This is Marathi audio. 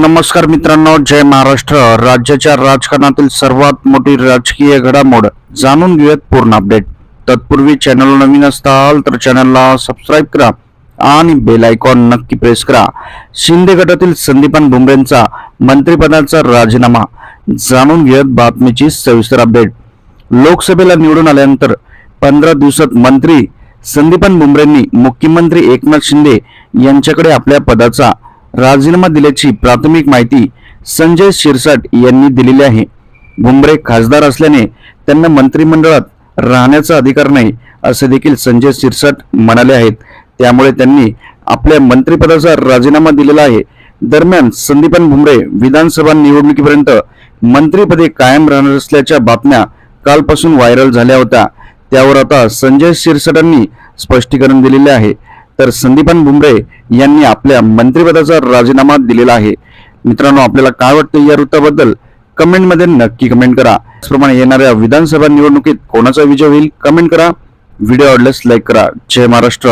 नमस्कार मित्रांनो जय महाराष्ट्र. राज्याच्या राजकारणातील सर्वात मोठी राजकीय घडामोड जाणून घेऊयात पूर्ण अपडेट तत्पूर्वी चॅनल नवीन असताल तर चॅनलला सबस्क्राईब करा आणि बेल आयकॉन नक्की प्रेस करा. शिंदे गटातील संदीपान भुमरेंचा मंत्रिपदाचा राजीनामा. जाणून घेऊयात बातमीची सविस्तर अपडेट लोकसभेला निवडून आल्यानंतर पंधरा दिवसात मंत्री संदीपान भुमरेंनी मुख्यमंत्री एकनाथ शिंदे यांच्याकडे आपल्या पदाचा राजीनामा दिल्याची प्राथमिक माहिती संजय शिरसाट यांनी दिलेली आहे. भुमरे खासदार असल्याने त्यांना मंत्रिमंडळात राहण्याचा अधिकार नाही असे देखील संजय शिरसाट म्हणाले आहेत. त्यामुळे त्यांनी आपल्या मंत्रिपदाचा राजीनामा दिलेला आहे. दरम्यान संदीपान भुमरे विधानसभा निवडणुकीपर्यंत मंत्रिपदे कायम राहणार असल्याच्या बातम्या कालपासून व्हायरल झाल्या होत्या. त्यावर आता संजय शिरसाटांनी स्पष्टीकरण दिलेले आहे. तर संदीपान बुमरे यांनी आपल्या मंत्रिपदाचा राजीनामा दिलेला आहे. मित्रांनो आपल्याला काय वाटतं या वृत्ताबद्दल? कमेंटमध्ये नक्की कमेंट करा. त्याचप्रमाणे येणाऱ्या विधानसभा निवडणुकीत कोणाचा विजय होईल? कमेंट करा. व्हिडिओ आवडल्यास लाईक करा. जय महाराष्ट्र.